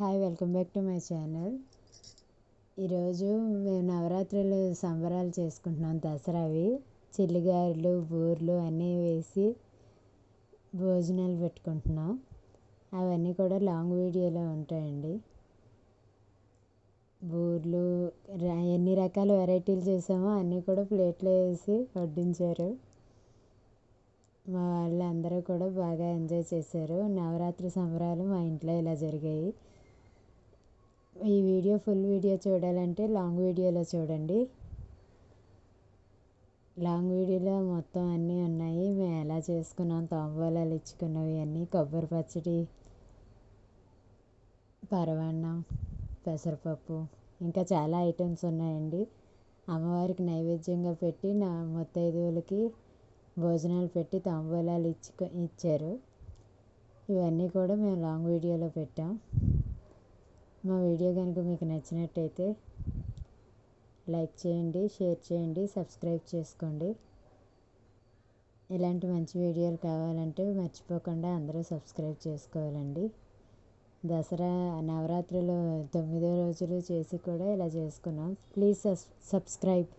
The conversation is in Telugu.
Hi welcome back to my channel ఈరోజు మేము నవరాత్రులు సంబరాలు చేసుకుంటున్నాం దసరావి చిల్లిగారులు బూరెలు అన్నీ వేసి భోజనాలు పెట్టుకుంటున్నాం. అవన్నీ కూడా లాంగ్ వీడియోలో ఉంటాయండి. బూరెలు ఎన్ని రకాల వెరైటీలు చేసామో అన్నీ కూడా ప్లేట్లో వేసి వడ్డించారు. మా వాళ్ళందరూ కూడా బాగా ఎంజాయ్ చేశారు. నవరాత్రి సంబరాలు మా ఇంట్లో ఇలా జరిగాయి. ఈ వీడియో ఫుల్ వీడియో చూడాలంటే లాంగ్ వీడియోలో చూడండి. లాంగ్ వీడియోలో మొత్తం అన్నీ ఉన్నాయి. మేము ఎలా చేసుకున్నాం తాంబూలాలు ఇచ్చుకున్నవి అన్నీ కొబ్బరి పచ్చడి పరవాన్నం పెసరపప్పు ఇంకా చాలా ఐటమ్స్ ఉన్నాయండి. అమ్మవారికి నైవేద్యంగా పెట్టి నా ముత్తైదువులకి భోజనాలు పెట్టి తాంబూలాలు ఇచ్చుకు ఇచ్చారు. ఇవన్నీ కూడా మేము లాంగ్ వీడియోలో పెట్టాం. మా వీడియో కనుక మీకు నచ్చినట్టయితే లైక్ చేయండి షేర్ చేయండి సబ్స్క్రైబ్ చేసుకోండి. ఇలాంటి మంచి వీడియోలు కావాలంటే మర్చిపోకుండా అందరూ సబ్స్క్రైబ్ చేసుకోవాలండి. దసరా నవరాత్రులు తొమ్మిదో రోజులు చేసి కూడా ఇలా చేసుకున్నాం. Please subscribe.